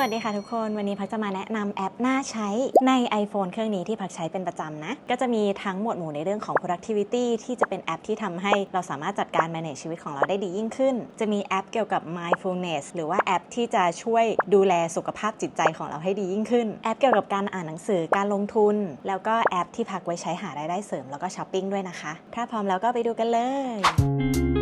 สวัสดีค่ะทุกคนวันนี้พักจะมาแนะนำแอปน่าใช้ใน iPhone เครื่องนี้ที่พักใช้เป็นประจำนะ ก็จะมีทั้งหมวดหมู่ในเรื่องของ productivity ที่จะเป็นแอปที่ทำให้เราสามารถจัดการ manage ชีวิตของเราได้ดียิ่งขึ้น จะมีแอปเกี่ยวกับ mindfulness หรือว่าแอปที่จะช่วยดูแลสุขภาพจิตใจของเราให้ดียิ่งขึ้น แอปเกี่ยวกับการอ่านหนังสือการลงทุน แล้วก็แอปที่พักไว้ใช้หารายได้เสริมแล้วก็ช้อปปิ้งด้วยนะคะ ถ้าพร้อมแล้วก็ไปดูกันเลย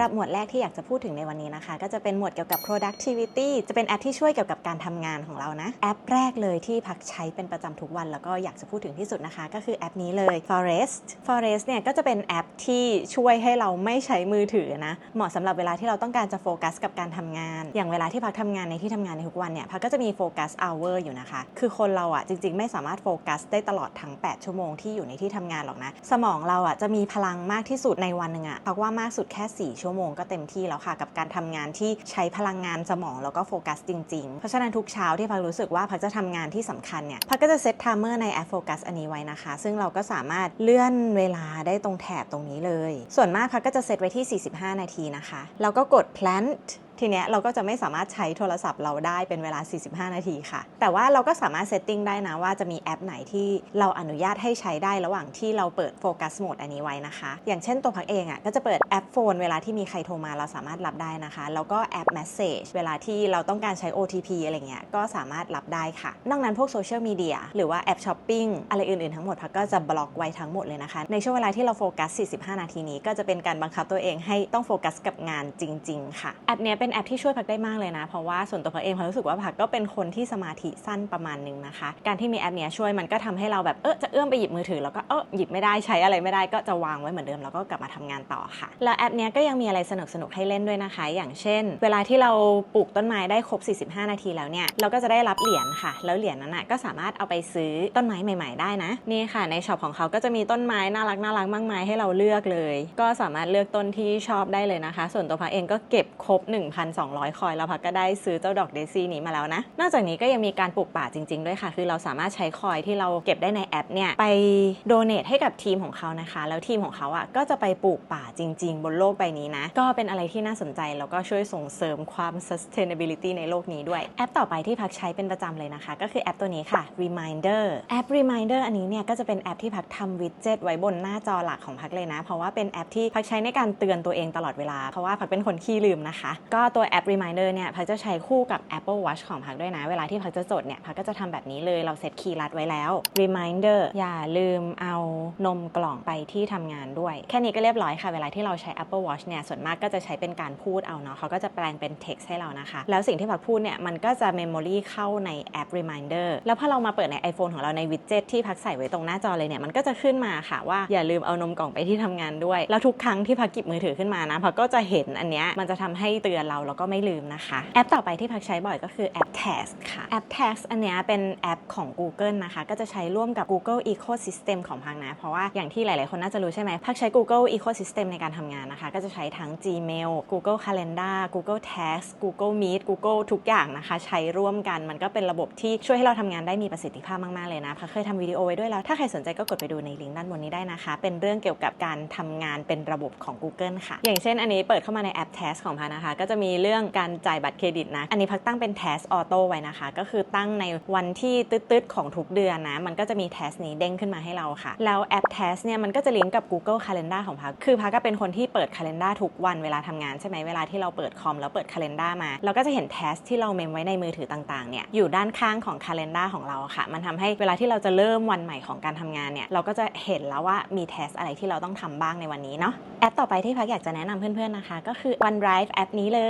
หรับหมวดแรกที่อยากจะพูดถึงในวันนี้นะคะ ก็จะเป็นหมวดเกี่ยวกับ productivity จะเป็นแอปที่ช่วยเกี่ยวกับการทำงานของเรานะ แอปแรกเลยที่พักใช้เป็นประจำทุกวัน แล้วก็อยากจะพูดถึงที่สุดนะคะ ก็คือแอปนี้เลย Forest Forest เนี่ยก็จะเป็นแอปที่ช่วยให้เราไม่ใช้มือถือนะเหมาะสำหรับเวลาที่เราต้องการจะโฟกัสกับการทำงาน อย่างเวลาที่พักทำงานในที่ทำงานในทุกวันเนี่ยพักก็จะมีโฟกัส hour อยู่นะคะ คือคนเราอะจริง ๆ ไม่สามารถโฟกัสได้ตลอดทั้ง 8 ชั่วโมงที่อยู่ในที่ทำงานหรอกนะสมองเราอะจะมีพลังมากที่สุดในวันหนึ่งอะพักว่ามากสุดแค่ 4 ชั่วโมงก็เต็มที่แล้วค่ะ กับการทำงานที่ใช้พลังงานสมองแล้วก็โฟกัสจริงๆ เพราะฉะนั้นทุกเช้าที่พักรู้สึกว่าพักจะทำงานที่สำคัญเนี่ยพักก็จะเซตไทม์เมอร์ในแอปโฟกัสอันนี้ไว้นะคะ ซึ่งเราก็สามารถเลื่อนเวลาได้ตรงแถบตรงนี้เลย ส่วนมากพักก็จะเซตไว้ที่ 45 นาทีนะคะแล้วก็กด plant ทีเนี้ยเราก็จะไม่สามารถใช้โทรศัพท์เราได้เป็นเวลา 45 นาทีค่ะ แต่ว่าเราก็สามารถเซตติ้งได้นะว่าจะมีแอปไหนที่เราอนุญาตให้ใช้ได้ระหว่างที่เราเปิดโฟกัสโหมดอันนี้ไว้นะคะ อย่างเช่นตัวพักเองอะ่ะก็จะเปิดแอปโฟนเวลาที่มีใครโทรมาเราสามารถรับได้นะคะ แล้วก็แอป Message เวลาที่เราต้องการใช้ OTP อะไรเงี้ยก็สามารถรับได้ค่ะนอกนั้นพวกโซเชียลมีเดียหรือว่าแอปช้อปปิ้งอะไรอื่นๆทั้งหมดพักก็จะบล็อกไว้ทั้งหมดเลยนะคะ ในช่วงเวลาที่เราโฟกัส 45 นาทีนี้ ก็จะเป็นการบังคับตัวเองให้ต้องโฟกัสกับงานจริง ๆ ค่ะแอปเนี้ยเป็นแอปที่ช่วยพักได้มากเลยนะ เพราะว่าส่วนตัวพักเองพักรู้สึกว่าพักก็เป็นคนที่สมาธิสั้นประมาณหนึงนะคะ การที่มีแอปเนี้ยช่วยมันก็ทำให้เราแบบเออจะเอื้อมไปหยิบมือถือแล้วก็เออหยิบไม่ได้ใช้อะไรไม่ได้ก็จะวางไว้เหมือนเดิมแล้วก็กลับมาทำงานต่อค่ะ แล้วแอปเนี้ยก็ยังมีอะไรสนุกๆให้เล่นด้วยนะคะ อย่างเช่น เวลาที่เราปลูกต้นไม้ได้ครบ 45 นาทีแล้วเนี่ยเราก็จะได้รับเหรียญค่ะ แล้วเหรียญนั้นน่ะก็สามารถเอาไปซื้อต้นไม้ใหม่ ๆ ได้นะนี่ค่ะ ในช็อปของเขาก็จะมีต้นไม้น่ารักน่ารักมากมายให้เราเลือกเลย ก็สามารถเลือกต้นที่ชอบได้เลยนะคะ ส่วนตัวพักเองก็เก็บครบ1,200 คอย แล้วพักก็ได้ซื้อเจ้าดอกเดซี่นี้มาแล้วนะ นอกจากนี้ก็ยังมีการปลูกป่าจริง ๆ ด้วยค่ะ คือเราสามารถใช้คอยที่เราเก็บได้ในแอปเนี่ยไปโดเนทให้กับทีมของเขานะคะ แล้วทีมของเขาอะก็จะไปปลูกป่าจริง ๆ บนโลกใบนี้นะ ก็เป็นอะไรที่น่าสนใจแล้วก็ช่วยส่งเสริมความ sustainability ในโลกนี้ด้วย แอปต่อไปที่พักใช้เป็นประจำเลยนะคะ ก็คือแอปตัวนี้ค่ะ Reminder แอป Reminder อันนี้เนี่ยก็จะเป็นแอปที่พักทำวิดเจ็ตไว้บนหน้าจอหลักของพักเลยนะ เพราะว่าเป็นแอปที่พักใช้ในการเตือนตัวเองตลอดเวลา เพราะว่าพักเป็นคนขี้ลืมนะคะ ก็ตัวแอป Reminder เนี่ยพักจะใช้คู่กับ Apple Watch ของพักด้วยนะ เวลาที่พักจะจดเนี่ยพักก็จะทำแบบนี้เลยเราเซตคีย์ลัดไว้แล้ว Reminder อย่าลืมเอานมกล่องไปที่ทำงานด้วย แค่นี้ก็เรียบร้อยค่ะ เวลาที่เราใช้ Apple Watch เนี่ยส่วนมากก็จะใช้เป็นการพูดเอาเนาะเขาก็จะแปลงเป็น text ให้เรานะคะ แล้วสิ่งที่พักพูดเนี่ยมันก็จะ memory เข้าในแอป Reminder แล้วพอเรามาเปิดใน iPhone ของเราในวิดเจ็ตที่พักใส่ไว้ตรงหน้าจอเลยเนี่ยมันก็จะขึ้นมาค่ะว่าอย่าลืมเอานมกล่องไปที่ทำงานด้วย แล้วทุกครั้งที่พักกิบมือถือขึ้นมานะพักก็จะเห็นอันเนี้ยมันจะทำให้เตือนเราแล้วก็ไม่ลืมนะคะ แอปต่อไปที่พักใช้บ่อยก็คือแอป Task ค่ะ แอป Task อันนี้เป็นแอปของ Google นะคะ ก็จะใช้ร่วมกับ Google Ecosystem ของพักนะ เพราะว่าอย่างที่หลาย ๆ คนน่าจะรู้ใช่ไหมพักใช้ Google Ecosystem ในการทำงานนะคะ ก็จะใช้ทั้ง Gmail Google Calendar Google Task Google Meet Google ทุกอย่างนะคะ ใช้ร่วมกันมันก็เป็นระบบที่ช่วยให้เราทำงานได้มีประสิทธิภาพมาก ๆ เลยนะพักเคยทำวิดีโอไว้ด้วยแล้ว ถ้าใครสนใจก็กดไปดูในลิงก์ด้านบนนี้ได้นะคะ เป็นเรื่องเกี่ยวกับการทำงานเป็นระบบของ Google ค่ะ อย่างเช่น อันนี้เปิดเข้ามาในแอป Task ของพักนะคะ ก็จะมีเรื่องการจ่ายบัตรเครดิตนะ อันนี้พักตั้งเป็น Task Auto ไว้นะคะ ก็คือตั้งในวันที่ตืดๆของทุกเดือนนะ มันก็จะมี Task นี้เด้งขึ้นมาให้เราค่ะ แล้วแอป Task เนี่ยมันก็จะลิงก์กับ Google Calendar ของพักคือพักก็เป็นคนที่เปิด Calendar ทุกวันเวลาทำงานใช่ไหมเวลาที่เราเปิดคอมแล้วเปิด Calendar มา เราก็จะเห็น Task ที่เราเมมไว้ในมือถือต่างๆเนี่ยอยู่ด้านข้างของ Calendar ของเราค่ะ มันทำให้เวลาที่เราจะเริ่มวันใหม่ของการทำงานเนี่ยเราก็จะเห็นแล้วว่ามี Task อะไรที่เราต้องทำบ้างในวันนี้เนาะแอปต่อไปที่พักอยากจะแนะนำเพื่อนๆนะคะ ก็คือ OneDrive แอปนี้เลย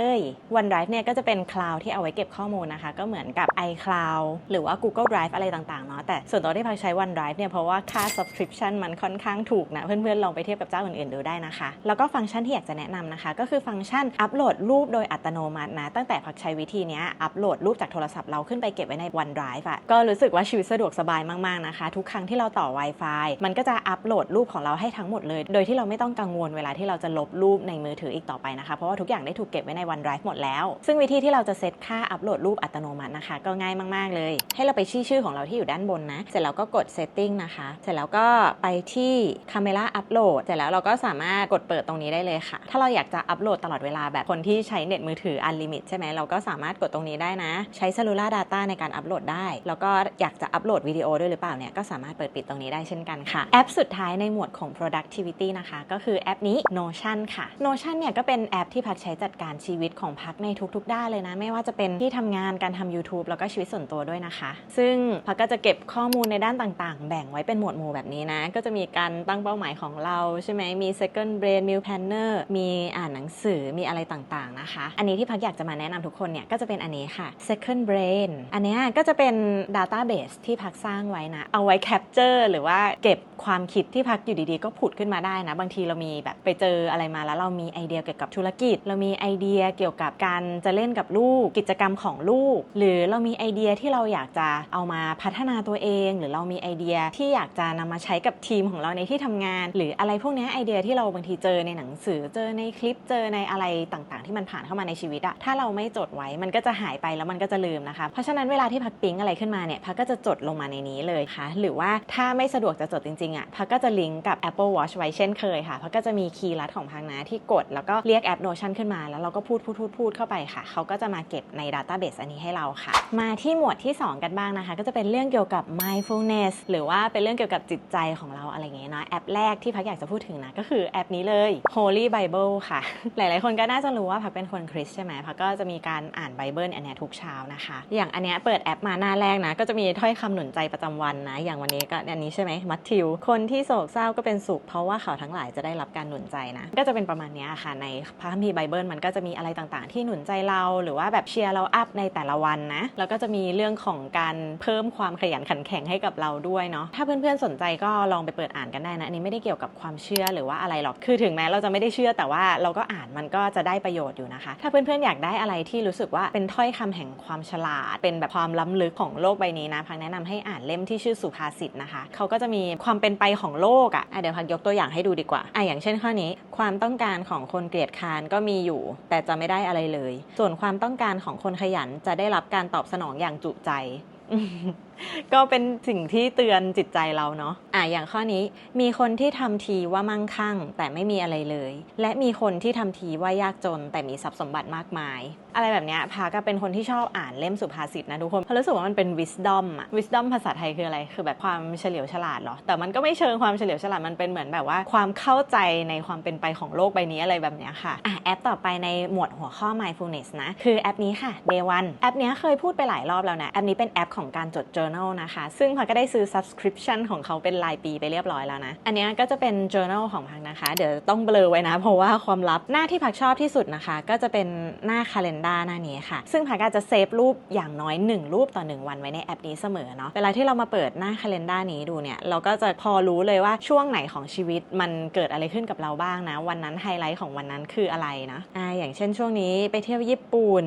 OneDrive เนี่ยก็จะเป็นคลาวด์ที่เอาไว้เก็บข้อมูลนะคะ ก็เหมือนกับ iCloud หรือว่า Google Drive อะไรต่างๆเนาะแต่ส่วนตัวที่พักใช้ OneDrive เนี่ยเพราะว่าค่า subscription มันค่อนข้างถูกนะ เพื่อนๆลองไปเทียบกับเจ้าอื่นๆดูได้นะคะ แล้วก็ฟังก์ชันที่อยากจะแนะนำนะคะ ก็คือฟังก์ชันอัปโหลดรูปโดยอัตโนมัตินะ ตั้งแต่พักใช้วิธีนี้อัปโหลดรูปจากโทรศัพท์เราขึ้นไปเก็บไว้ใน OneDrive อะก็รู้สึกว่าชีวิตสะดวกสบายมากๆนะคะ ทุกครั้งที่เราต่อ Wi-Fi มันก็จะอัปโหลดรูปของเราให้ทั้งหมดเลย โดยที่เราไม่ต้องกังวลเวลาที่เราจะลบรูปในมือถืออีกต่อไปนะคะเพราะว่าทุกอย่างได้ถูกเก็บไว้ใน OneDrive หมดแล้ว ซึ่งวิธีที่เราจะเซตค่าอัปโหลดรูปอัตโนมัตินะคะ ก็ง่ายมาก ๆ เลย ให้เราไปชี้ชื่อของเราที่อยู่ด้านบนนะ เสร็จแล้วก็กด Setting นะคะ เสร็จแล้วก็ไปที่ Camera Upload เสร็จแล้วเราก็สามารถกดเปิดตรงนี้ได้เลยค่ะ ถ้าเราอยากจะอัปโหลดตลอดเวลาแบบคนที่ใช้เน็ตมือถือ Unlimit ใช่ไหมเราก็สามารถกดตรงนี้ได้นะ ใช้ Cellular Data ในการอัปโหลดได้ แล้วก็อยากจะอัปโหลดวิดีโอด้วยหรือเปล่าเนี่ยก็สามารถเปิดปิดตรงนี้ได้เช่นกันค่ะแอปสุดท้ายในหมวดของ productivity นะคะ ก็คือแอปนี้ Notion ค่ะ Notion เนี่ยก็เป็นแอปที่พักใช้จัดการชีวิตวิตของพักในทุกๆ ด้านเลยนะ ไม่ว่าจะเป็นที่ทำงานการทำ YouTube แล้วก็ชีวิตส่วนตัวด้วยนะคะ ซึ่งพักก็จะเก็บข้อมูลในด้านต่างๆ แบ่งไว้เป็นหมวดหมู่แบบนี้นะ ก็จะมีการตั้งเป้าหมายของเราใช่ไหมมี second brain meal planner มีอ่านหนังสือมีอะไรต่างๆนะคะ อันนี้ที่พักอยากจะมาแนะนำทุกคนเนี่ยก็จะเป็นอันนี้ค่ะ second brain อันเนี้ยก็จะเป็น database ที่พักสร้างไว้นะ เอาไว้ capture หรือว่าเก็บความคิดที่พักอยู่ดีๆ ก็ผุดขึ้นมาได้นะ บางทีเรามีแบบไปเจออะไรมาแล้วเรามีไอเดียเกี่ยวกับธุรกิจ เรามีไอเดียเกี่ยวกับการจะเล่นกับลูกกิจกรรมของลูก หรือเรามีไอเดียที่เราอยากจะเอามาพัฒนาตัวเอง หรือเรามีไอเดียที่อยากจะนำมาใช้กับทีมของเราในที่ทำงาน หรืออะไรพวกนี้ไอเดียที่เราบางทีเจอในหนังสือเจอในคลิปเจอในอะไรต่างๆ ที่มันผ่านเข้ามาในชีวิตอะถ้าเราไม่จดไว้มันก็จะหายไปแล้วมันก็จะลืมนะคะเพราะฉะนั้นเวลาที่พักปิ๊งอะไรขึ้นมาเนี่ยพักก็จะจดลงมาในนี้เลยค่ะ หรือว่าถ้าไม่สะดวกจะจดจริงๆอะพักก็จะลิงก์กับ Apple Watch ไว้เช่นเคยค่ะพักก็จะมีคีย์ลัดของพักนะที่กด แล้วก็เรียกแอป Notion ขึ้นมาแล้วเราก็พูดพูดพูดพูดเข้าไปค่ะ เขาก็จะมาเก็บใน Database อันนี้ให้เราค่ะ มาที่หมวดที่ 2 กันบ้างนะคะ ก็จะเป็นเรื่องเกี่ยวกับ mindfulness หรือว่าเป็นเรื่องเกี่ยวกับจิตใจของเราอะไรเงี้ยนะแอปแรกที่พักอยากจะพูดถึงนะ ก็คือแอปนี้เลย Holy Bible ค่ะ หลายๆ คนก็น่าจะรู้ว่าพักเป็นคนคริสใช่ไหมพักก็จะมีการอ่านไบเบิลอันนี้ทุกเช้านะคะ อย่างอันนี้เปิดแอปมาหน้าแรกนะ ก็จะมีถ้อยคำหนุนใจประจำวันนะ อย่างวันนี้ก็อันนี้ใช่ไหมมัทธิว คนที่โศกเศร้าก็เป็นสุขเพราะว่าเขาทั้งหลายจะได้รับการหนุนใจนะ ก็จะเป็นประมาณนี้ค่ะในพระคัมภีร์ไบเบิลมันก็จะมีอะไรต่างๆ ที่หนุนใจเราหรือว่าแบบเชียร์เราอัพในแต่ละวันนะ แล้วก็จะมีเรื่องของการเพิ่มความขยันขันแข็งให้กับเราด้วยเนาะถ้าเพื่อนๆสนใจก็ลองไปเปิดอ่านกันได้นะอันนี้ไม่ได้เกี่ยวกับความเชื่อหรือว่าอะไรหรอกคือถึงแม้เราจะไม่ได้เชื่อแต่ว่าเราก็อ่านมันก็จะได้ประโยชน์อยู่นะคะ ถ้าเพื่อนๆอยากได้อะไรที่รู้สึกว่าเป็นถ้อยคำแห่งความฉลาด เป็นแบบความล้ำลึกของโลกใบนี้นะพักแนะนำให้อ่านเล่มที่ชื่อสุภาษิตนะคะเขาก็จะมีความเป็นไปของโลกอะ่ะอะเดี๋ยวพักยกตัวอย่างให้ดูดีกว่าอะอย่างเช่นข้อนี้ ความต้องการของคนเกลียดค้านก็มีอยู่ แต่จะไม่ได้อะไรเลย ส่วนความต้องการของคนขยันจะได้รับการตอบสนองอย่างจุใจ ก็เป็นสิ่งที่เตือนจิตใจเราเนาะอะอย่างข้อนี้มีคนที่ทำทีว่ามั่งคั่ง แต่ไม่มีอะไรเลย และมีคนที่ทำทีว่ายากจนแต่มีทรัพย์สมบัติมากมาย อะไรแบบเนี้ยพาก็เป็นคนที่ชอบอ่านเล่มสุภาษิตนะทุกคนเพราะรู้สึกว่ามันเป็น wisdom อะ wisdom ภาษาไทยคืออะไร คือแบบความเฉลียวฉลาดเหรอ แต่มันก็ไม่เชิงความเฉลียวฉลาด มันเป็นเหมือนแบบว่า ความเข้าใจในความเป็นไปของโลกใบนี้อะไรแบบเนี้ยค่ะอะแอปต่อไปในหมวดหัวข้อ mindfulness นะ คือแอปนี้ค่ะ day one แอปนี้เคยพูดไปหลายรอบแล้วนะ แอปนี้เป็นแอปของการจดจ journal นะคะ ซึ่งพักก็ได้ซื้อ subscription ของเขาเป็นรายปีไปเรียบร้อยแล้วนะ อันนี้ก็จะเป็น journal ของพักนะคะ เดี๋ยวต้องเบลอไว้นะ เพราะว่าความลับหน้าที่พักชอบที่สุดนะคะ ก็จะเป็นหน้า calendar หน้านี้ค่ะ ซึ่งพักก็จะเซฟรูปอย่างน้อย 1 รูปต่อ 1 วันไว้ในแอปนี้เสมอเนาะเวลาที่เรามาเปิดหน้า calendar นี้ดูเนี่ยเราก็จะพอรู้เลยว่าช่วงไหนของชีวิตมันเกิดอะไรขึ้นกับเราบ้างนะ วันนั้นไฮไลท์ของวันนั้นคืออะไรนะอ่าอย่างเช่นช่วงนี้ไปเที่ยวญี่ปุ่น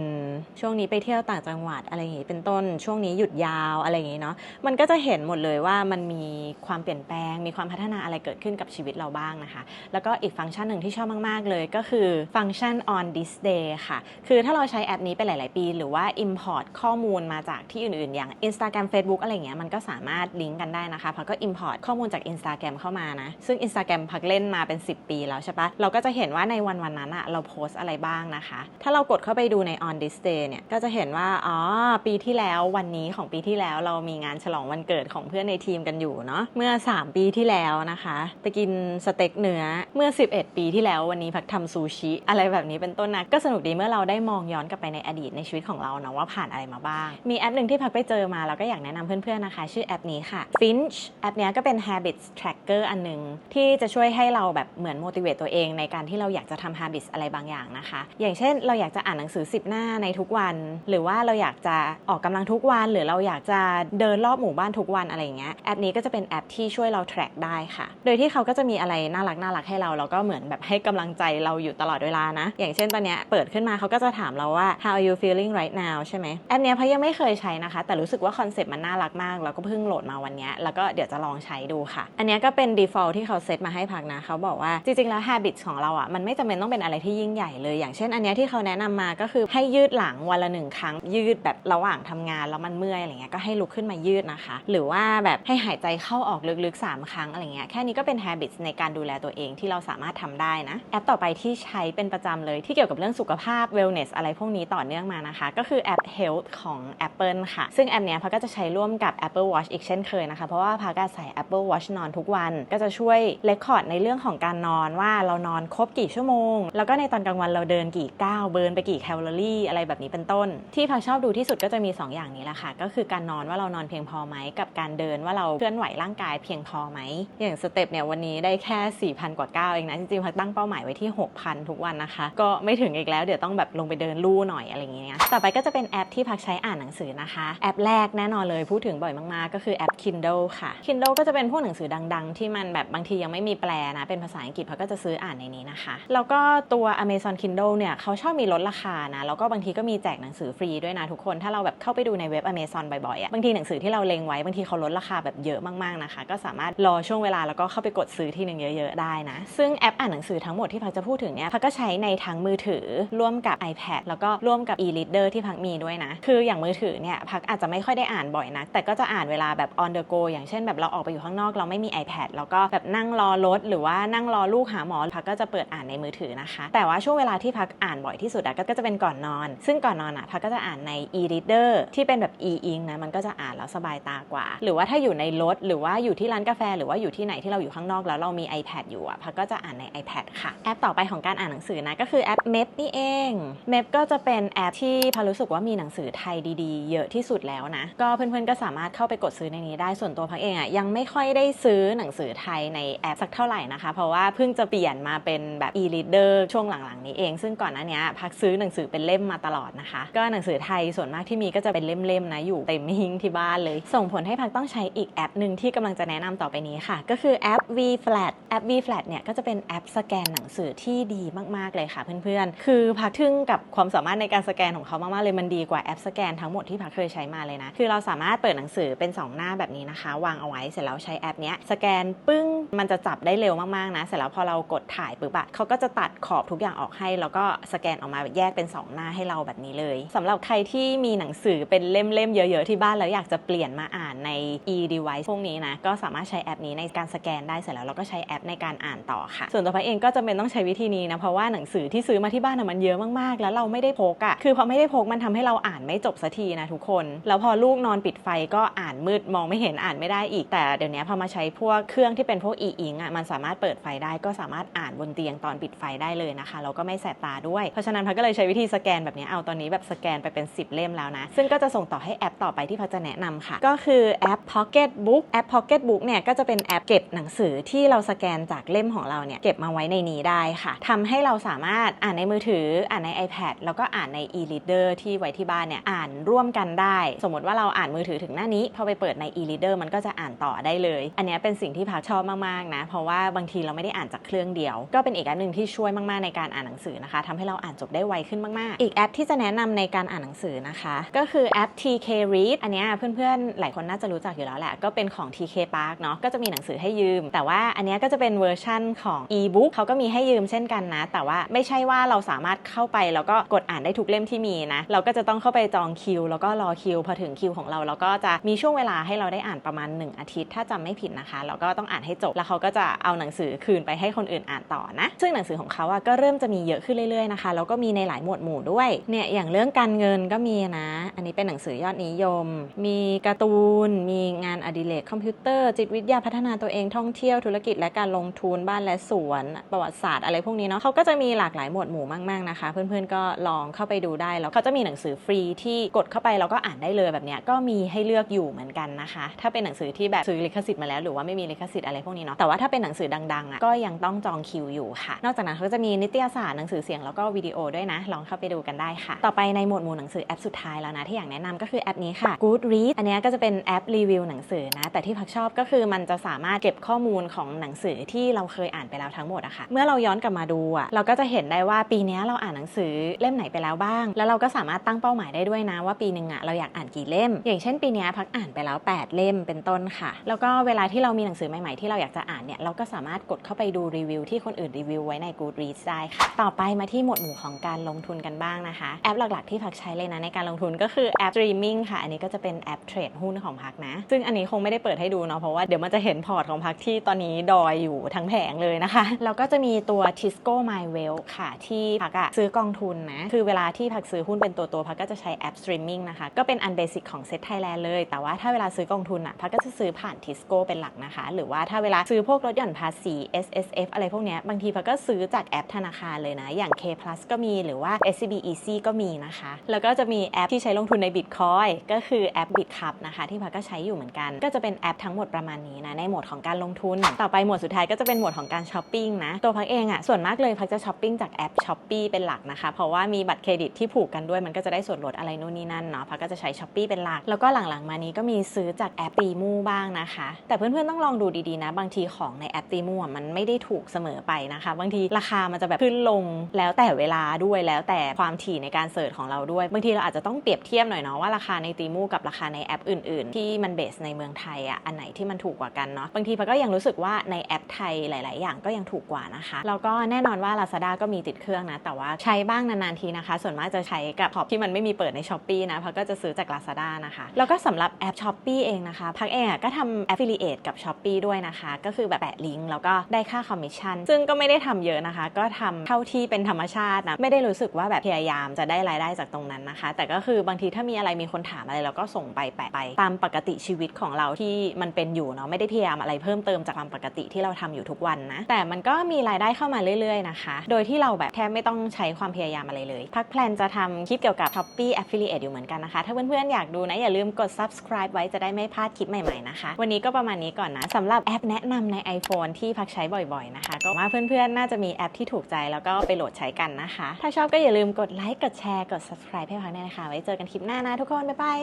ช่วงนี้ไปเที่ยวต่างจังหวัดอะไรอย่างงี้เป็นต้น ช่วงนี้หยุดยาวอะไรอย่างงี้เนาะมันก็จะเห็นหมดเลยว่ามันมีความเปลี่ยนแปลง มีความพัฒนาอะไรเกิดขึ้นกับชีวิตเราบ้างนะคะ แล้วก็อีกฟังก์ชันหนึ่งที่ชอบมาก ๆ เลยก็คือฟังก์ชัน on this day ค่ะ คือถ้าเราใช้แอปนี้ไปหลาย ๆ ปี หรือว่า import ข้อมูลมาจากที่อื่น ๆ อย่าง Instagram Facebook อะไรเงี้ยมันก็สามารถลิงก์กันได้นะคะพักก็ import ข้อมูลจาก Instagram เข้ามานะ ซึ่ง Instagram พักเล่นมาเป็น 10 ปีแล้วใช่ปะเราก็จะเห็นว่าในวันวันนั้นอะเราโพสอะไรบ้างนะคะ ถ้าเรากดเข้าไปดูใน on this day เนี่ยก็จะเห็นว่าอ๋อปีที่แล้ววันนี้ของปีที่แล้วเรามีงานฉลองวันเกิดของเพื่อนในทีมกันอยู่เนาะเมื่อ 3 ปีที่แล้วนะคะ ไปกินสเต็กเนื้อเมื่อ 11 ปีที่แล้ววันนี้พักทำซูชิอะไรแบบนี้เป็นต้นนะก็สนุกดีเมื่อเราได้มองย้อนกลับไปในอดีตในชีวิตของเราเนาะว่าผ่านอะไรมาบ้าง มีแอปหนึ่งที่พักไปเจอมาแล้วก็อยากแนะนำเพื่อนๆนะคะ ชื่อแอปนี้ค่ะ Finch แอปนี้ก็เป็น habits tracker อันหนึ่งที่จะช่วยให้เราแบบเหมือน motivate ตัวเองในการที่เราอยากจะทำ habits อะไรบางอย่างนะคะ อย่างเช่นเราอยากจะอ่านหนังสือ 10 หน้าในทุกวัน หรือว่าเราอยากจะออกกำลังทุกวัน หรือเราอยากจะเดินรอบหมู่บ้านทุกวันอะไรเงี้ยแอปนี้ก็จะเป็นแอปที่ช่วยเรา track ได้ค่ะ โดยที่เขาก็จะมีอะไรน่ารักน่ารักให้เราแล้วก็เหมือนแบบให้กำลังใจเราอยู่ตลอดเวลานะ อย่างเช่นตอนเนี้ยเปิดขึ้นมาเขาก็จะถามเราว่า how are you feeling right now ใช่ไหมแอปเนี้ยพยังไม่เคยใช้นะคะ แต่รู้สึกว่าคอนเซ็ปต์มันน่ารักมากแล้วก็เพิ่งโหลดมาวันเนี้ยแล้วก็เดี๋ยวจะลองใช้ดูค่ะ อันเนี้ยก็เป็น default ที่เขาเซตมาให้พักนะเขาบอกว่าจริงๆแล้ว habits ของเราอะมันไม่จำเป็นต้องเป็นอะไรที่ยิ่งใหญ่เลย อย่างเช่น อันเนี้ยที่เขาแนะนำมาก็คือให้ยืดหลังวันละหนึ่งครั้งยืดแบบระหว่างทำงานแล้วมันเมื่อยอะไรเงี้ยก็ให้ลุกขึ้นมายืดนะคะ หรือว่าแบบให้หายใจเข้าออกลึกๆ 3 ครั้งอะไรเงี้ยแค่นี้ก็เป็น habits ในการดูแลตัวเองที่เราสามารถทำได้นะ แอปต่อไปที่ใช้เป็นประจำเลยที่เกี่ยวกับเรื่องสุขภาพ wellness อะไรพวกนี้ต่อเนื่องมานะคะ ก็คือแอป health ของ Apple ค่ะ ซึ่งแอปเนี้ยพักก็จะใช้ร่วมกับ Apple Watch อีกเช่นเคยนะคะ เพราะว่าพักก็ใส่ Apple Watch นอนทุกวัน ก็จะช่วยเลคคอร์ดในเรื่องของการนอนว่าเรานอนครบกี่ชั่วโมง แล้วก็ในตอนกลางวันเราเดินกี่ก้าวเบิร์นไปกี่แคลอรี่อะไรแบบนี้เป็นต้น ที่พักชอบดูที่สุดก็จะมี 2 อย่างนี้แหละค่ะ ก็คือการนอนว่าเราานอนเพียงพอไหมกับการเดินว่าเราเคลื่อนไหวร่างกายเพียงพอไหมอย่างสเต็ปเนี่ยวันนี้ได้แค่ 4,000 กว่าก้าวเองนะจริงๆพักตั้งเป้าหมายไว้ที่ 6,000 ทุกวันนะคะ ก็ไม่ถึงอีกแล้วเดี๋ยวต้องแบบลงไปเดินลู่หน่อยอะไรอย่างเงี้ยต่อไปก็จะเป็นแอปที่พักใช้อ่านหนังสือนะคะ แอปแรกแน่นอนเลยพูดถึงบ่อยมากๆ ก็คือแอป Kindle ค่ะ Kindle ก็จะเป็นพวกหนังสือดัง ๆ ที่มันแบบบางทียังไม่มีแปลนะเป็นภาษาอังกฤษพักก็จะซื้ออ่านในนี้นะคะแล้วก็ตัว Amazon Kindle เนี่ยเขาชอบมีลดราคานะแล้วก็บางทีก็มีแจกหนังสือฟรีด้วยนะทุกคนถ้าเราแบบเข้าไปดูในเว็บ Amazon บ่อยๆอะบางทีหนังสือที่เราเล็งไว้บางทีเขาลดราคาแบบเยอะมากๆนะคะ ก็สามารถรอช่วงเวลาแล้วก็เข้าไปกดซื้อที่หนึ่งเยอะ ๆ ได้นะ ซึ่งแอปอ่านหนังสือทั้งหมดที่พักจะพูดถึงเนี่ยพักก็ใช้ในทั้งมือถือร่วมกับ iPad แล้วก็ร่วมกับ e-reader ที่พักมีด้วยนะ คืออย่างมือถือเนี่ยพักอาจจะไม่ค่อยได้อ่านบ่อยนะ แต่ก็จะอ่านเวลาแบบ on the go อย่างเช่นแบบเราออกไปอยู่ข้างนอกเราไม่มี iPad แล้วก็แบบนั่งรอรถหรือว่านั่งรอลูกหาหมอพักก็จะเปิดอ่านในมือถือนะคะ แต่ว่าช่วงเวลาที่พักอ่านบ่อยที่สุดอะก็จะเป็นก่อนนอน ซึ่งก่อนนอนอะพักก็จะอ่านใน e-reader ที่เป็นแบบ e-ink นะมันก็จะอ่านแล้วสบายตากว่า หรือว่าถ้าอยู่ในรถหรือว่าอยู่ที่ร้านกาแฟ หรือว่าอยู่ที่ไหนที่เราอยู่ข้างนอกแล้วเรามี iPad อยู่อะพักก็จะอ่านใน iPad ค่ะ แอปต่อไปของการอ่านหนังสือนะก็คือแอป Map นี่เอง Map ก็จะเป็นแอปที่พักรู้สึกว่ามีหนังสือไทยดีๆ เยอะที่สุดแล้วนะ ก็เพื่อนๆก็สามารถเข้าไปกดซื้อในนี้ได้ส่วนตัวพักเองอะยังไม่ค่อยได้ซื้อหนังสือไทยในแอปสักเท่าไหร่นะคะ เพราะว่าเพิ่งจะเปลี่ยนมาเป็นแบบ e-reader ช่วงหลังๆ นี้เอง ซึ่งก่อนหน้านี้พักซื้อหนังสือเป็นเล่มมาตลอดนะคะ ก็หนังสือไทยส่วนมากที่มีก็จะเป็นเล่มๆนะอยู่เต็มหิ้งที่บ้านเลย ส่งผลให้พักต้องใช้อีกแอปหนึ่งที่กำลังจะแนะนำต่อไปนี้ค่ะ ก็คือแอป V Flat แอป V Flat เนี่ยก็จะเป็นแอปสแกนหนังสือที่ดีมากๆเลยค่ะเพื่อนๆ คือพักทึ่งกับความสามารถในการสแกนของเขามากๆเลยมันดีกว่าแอปสแกนทั้งหมดที่พักเคยใช้มาเลยนะ คือเราสามารถเปิดหนังสือเป็น 2 หน้าแบบนี้นะคะ วางเอาไว้เสร็จแล้วใช้แอปเนี้ยสแกนปึ้งมันจะจับได้เร็วมากๆนะ เสร็จแล้วพอเรากดถ่ายปุ๊บอะเขาก็จะตัดขอบทุกอย่างออกให้ แล้วก็สแกนออกมาแยกเป็น 2 หน้าให้เราแบบนี้เลยสำหรับใครที่มีหนังสือเป็นเล่มๆเยอะ ๆที่บ้านแล้วอยากจะเปลี่ยนมาอ่านใน e-device พวกนี้นะก็สามารถใช้แอปนี้ในการสแกนได้เสร็จแล้วเราก็ใช้แอปในการอ่านต่อค่ะ ส่วนตัวพักเองก็จะเป็นต้องใช้วิธีนี้นะเพราะว่าหนังสือที่ซื้อมาที่บ้านมันเยอะมากๆ แล้วเราไม่ได้พกอะ่ะคือพอไม่ได้พกมันทำให้เราอ่านไม่จบสักทีนะทุกคน แล้วพอลูกนอนปิดไฟก็อ่านมืดมองไม่เห็นอ่านไม่ได้อีกแต่เดี๋ยวนี้พอมาใช้พวกเครื่องที่เป็นพวก e-ink อะมันสามารถเปิดไฟได้ก็สามารถอ่านบนเตียงตอนปิดไฟได้เลยนะคะแล้วก็ไม่แสบตาด้วยเพราะฉะนั้นพักก็เลยใช้วิธีสแกนแบบนี้เอาตอนนี้แบบสแกนไปเป็น 10 เล่มแล้วนะ ซึ่งก็จะส่งต่อให้แอปต่อไปที่พัจะแนะนำค่ะ ก็คือแอป Pocket Book แอป Pocket Book เนี่ยก็จะเป็นแอปเก็บหนังสือที่เราสแกนจากเล่มของเราเนี่ยเก็บมาไว้ในนี้ได้ค่ะทำให้เราสามารถอ่านในมือถืออ่านใน iPad แล้วก็อ่านใน e-reader ที่ไว้ที่บ้านเนี่ยอ่านร่วมกันได้ สมมติว่าเราอ่านมือถือถึงหน้านี้พอไปเปิดใน e-reader มันก็จะอ่านต่อได้เลย อันนี้เป็นสิ่งที่พักชอบมากๆนะเพราะว่าบางทีเราไม่ได้อ่านจากเครื่องเดียว ก็เป็นอีกแอปหนึ่งที่ช่วยมากๆในการอ่านหนังสือนะคะทำให้เราอ่านจบได้ไวขึ้นมากๆ อีกแอปที่จะแนะนำในการอ่านหนังสือนะคะ ก็คือแอป TK Read อันนี้เพื่อนๆ หลายคนน่าจะรู้จักอยู่แล้วแหละ ก็เป็นของ TK Park เนาะก็จะมีหนังสือให้ยืม แต่ว่าอันนี้ก็จะเป็นเวอร์ชั่นของ e-book เขาก็มีให้ยืมเช่นกันนะ แต่ว่าไม่ใช่ว่าเราสามารถเข้าไปแล้วก็กดอ่านได้ทุกเล่มที่มีนะ เราก็จะต้องเข้าไปจองคิว แล้วก็รอคิว พอถึงคิวของเราเราก็จะมีช่วงเวลาให้เราได้อ่านประมาณ 1 อาทิตย์ ถ้าจำไม่ผิดนะคะแล้วก็ต้องอ่านให้จบ แล้วเขาก็จะเอาหนังสือคืนไปให้คนอื่นอ่านต่อนะ ซึ่งหนังสือของเขาอะก็เริ่มจะมีเยอะขึ้นเรื่อยๆนะคะ แล้วก็มีในหลายหมวดหมู่ด้วย เนี่ยอย่างเรื่องการเงินก็มีนะ อันนี้เป็นหนังสือยอดนิยมมีการ์ตูน มีงานอดิเรกคอมพิวเตอร์ จิตวิทยาพัฒนาตัวเองท่องเที่ยวธุรกิจและการลงทุนบ้านและสวนประวัติศาสตร์อะไรพวกนี้เนาะเขาก็จะมีหลากหลายหมวดหมู่มากๆนะคะ เพื่อนๆก็ลองเข้าไปดูได้แล้วเขาจะมีหนังสือฟรีที่กดเข้าไปแล้วก็อ่านได้เลยแบบเนี้ยก็มีให้เลือกอยู่เหมือนกันนะคะ ถ้าเป็นหนังสือที่แบบซื้อลิขสิทธิ์มาแล้วหรือว่าไม่มีลิขสิทธิ์อะไรพวกนี้เนาะแต่ว่าถ้าเป็นหนังสือดังๆอะก็ยังต้องจองคิวอยู่ค่ะ นอกจากนั้นเขาก็จะมีนิตยสารหนังสือเสียงแล้วก็วิดีโอด้วยนะ ลองเข้าไปดูกันได้ค่ะ ต่อไปในหมวดหมู่หนังสือแอปสุดท้ายแล้วนะที่อยากแนะนำก็คือแอปนี้ค่ะ Good Read อันนี้ก็จะเป็นแอปรีวิวหนังสือนะ แต่ที่พักชอบก็คือมันจะสามารถเก็บข้อมูลของหนังสือที่เราเคยอ่านไปแล้วทั้งหมดอะค่ะ เมื่อเราย้อนกลับมาดูอะเราก็จะเห็นได้ว่าปีนี้เราอ่านหนังสือเล่มไหนไปแล้วบ้าง แล้วเราก็สามารถตั้งเป้าหมายได้ด้วยนะว่าปีหนึ่งอะเราอยากอ่านกี่เล่ม อย่างเช่น ปีนี้พักอ่านไปแล้ว 8 เล่มเป็นต้นค่ะ แล้วก็เวลาที่เรามีหนังสือใหม่ๆที่เราอยากจะอ่านเนี่ยเราก็สามารถกดเข้าไปดูรีวิวที่คนอื่นรีวิวไว้ใน Goodreads ได้ค่ะ ต่อไปมาที่หมวดหมู่ของการลงทุนกันบ้างนะคะ แอปหลักๆที่พักใช้เลยนะในการลงทุนก็คือแอป Streaming ค่ะ อันนี้ก็จะเป็นแอปเทรดหุ้นของพักนะ ซึ่งอันนี้คงไม่ได้เปิดให้ดูเนาะเพราะว่าเดี๋ยวมันจะเห็นพอร์ตของพักที่ตอนนี้ดอยอยู่ทั้งแผงเลยนะคะ แล้วก็จะมีตัว Tisco My w e a l ค่ะ ที่พักอะซื้อกองทุนนะ คือเวลาที่พักซื้อหุ้นเป็นตัวตัวๆพักก็จะใช้แอป Streaming นะคะ ก็เป็นอันเบสิกของ Set Thailand เลย แต่ว่าถ้าเวลาซื้อกองทุนอะพักก็จะซื้อผ่าน Tisco เป็นหลักนะคะ หรือว่าถ้าเวลาซื้อพวกลดหย่อนภาษี S S F อะไรพวกเนี้ยบางทีพักก็ซื้อจากแอปธนาคารเลยนะ อย่าง K Plus ก็มีหรือว่า SCB Easy ก็มีนะคะ แล้วก็จะมีแอปที่ใช้ลงทุนใน Bitcoin ก็คือแอป BitCup นะคะ ที่พักก็ใช้อยู่เหมือนกัน ก็จะเป็นแอปทั้งหมดประมาณนี้นะในหมวดของการลงทุน ต่อไปหมวดสุดท้ายก็จะเป็นหมวดของการช้อปปิ้งนะตัวพักเองอะส่วนมากเลยพักจะช้อปปิ้งจากแอป s h o p e e เป็นหลักนะคะ เพราะว่ามีบัตรเครดิตที่ผูกกันด้วยมันก็จะได้ส่วนลดอะไรนู่นนี่นั่นเนาะพักก็จะใช้ s h o p e e เป็นหลัก แล้วก็หลังๆมานี้ก็มีซื้อจากแอปตีมูบ้างนะคะ แต่เพื่อนๆต้องลองดูดีๆนะ บางทีของในแอปตีมูมันไม่ได้ถูกเสมอไปนะคะ บางทีราคามันจะแบบขึ้นลงแล้วแต่เวลาด้วยแล้วแต่ความถี่ในการเสิร์ชของเราด้วย บางทีเราอาจจะต้องเปรียบเทียบหน่อยเนาะว่าราคาในตีมูกับราคาในแอปอื่น ๆ ที่มันเบสในเมืองไทยอะอันไหนที่มันถูกกว่ากันเนาะบางทีพักก็ยังรู้สึกว่าในแอปไทยหลาย ๆ อย่างก็ยังถูกกว่านะคะแล้วก็แน่นอนว่า Lazada ก็มีติดเครื่องนะแต่ว่าใช้บ้างนาน ๆ ทีนะคะ ส่วนมากจะใช้กับช็อปที่มันไม่มีเปิดใน s h อ p e e นะพักก็จะซื้อจาก Lazada นะคะแล้วก็สำหรับแอป s h อ p e e เองนะคะพักเองอะก็ทำ affiliate กับ s h อ p e e ด้วยนะคะ ก็คือแบบแปะลิงก์แล้วก็ได้ค่าคอมมิชชั่นซึ่งก็ไม่ได้ทำเยอะนะคะ ก็ทำเท่าที่เป็นธรรมชาตินะไม่ได้รู้สึกว่าแบบพยายามจะได้รายได้จากตรงนั้นนะคะ แต่ก็คือบางทีถ้ามีอะไรมีคนถามอะไรเราก็ส่งไปแปะไปตามปกติชีวิตของเราที่มันเป็นอยู่เนาะไม่ได้พยายามอะไรเพิ่มเติมจากความปกติที่เราทำอยู่ทุกวันนะ แต่มันก็มีรายได้เข้ามาเรื่อยๆนะคะ โดยที่เราแบบแทบไม่ต้องใช้ความพยายามอะไรเลย พักแพลนจะทำคลิปเกี่ยวกับ Shopee Affiliate อยู่เหมือนกันนะคะ ถ้าเพื่อนๆอยากดูนะ อย่าลืมกด subscribe ไว้จะได้ไม่พลาดคลิปใหม่ๆนะคะ วันนี้ก็ประมาณนี้ก่อนนะสำหรับแอปแนะนำใน iPhone ที่พักใช้บ่อยๆนะคะ ก็ว่าเพื่อนๆน่าจะมีแอปที่ถูกใจแล้วก็ไปโหลดใช้กันนะคะ ถ้าชอบก็อย่าลืมกดไลค์กดแชร์กด subscribe ให้พักด้วยนะคะ ไว้เจอกันคลิปหน้านะทุกคนบ๊ายบาย